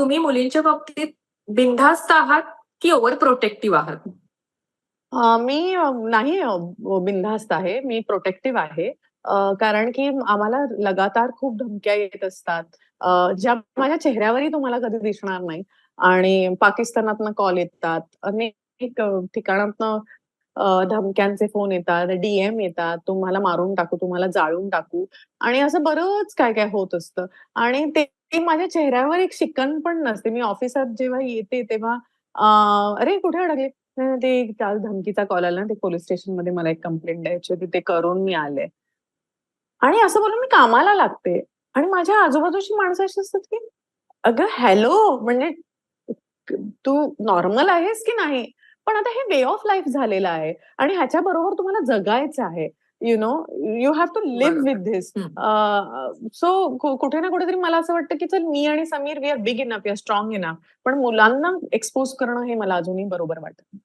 तुम्ही मुलींच्या बाबतीत बिनधास्त आहात की ओव्हर प्रोटेक्टिव्ह आहात मी नाही बिंधास्त बिनधास्त आहे. मी प्रोटेक्टिव्ह आहे. कारण की आम्हाला लगातार खूप धमक्या येत असतात. ज्या माझ्या चेहऱ्यावरही तुम्हाला कधी दिसणार नाही आणि पाकिस्तानातनं कॉल येतात. अनेक ठिकाणातनं धमक्यांचे फोन येतात, डीएम येतात, तुम्हाला मारून टाकू, तुम्हाला जाळून टाकू आणि असं बरंच काय-काय होत असतं आणि ते माझ्या चेहऱ्यावर एक शिकन पण नसते. मी ऑफिसात जेव्हा येते तेव्हा "अरे, कुठे अडकले?" ते काल धमकीचा कॉल आला ना, ते पोलीस स्टेशनमध्ये मला एक कंप्लेंट द्यायची होती, ते करून मी आले." आणि असं बोलून मी कामाला लागते आणि माझ्या आजूबाजूची माणसं अशी असतात, की "अगं, हॅलो, म्हणजे तू नॉर्मल आहेस की नाही?" पण आता हे वे ऑफ लाईफ झालेलं आहे आणि ह्याच्याबरोबर तुम्हाला जगायचं आहे. You know, you have to live with बरोबर. धिस. सो कुठे ना कुठेतरी मला असं वाटतं, की चल मी आणि Sameer we are big enough, we are strong enough. पण मुलांना एक्सपोज करणं हे मला अजूनही बरोबर वाटत नाही.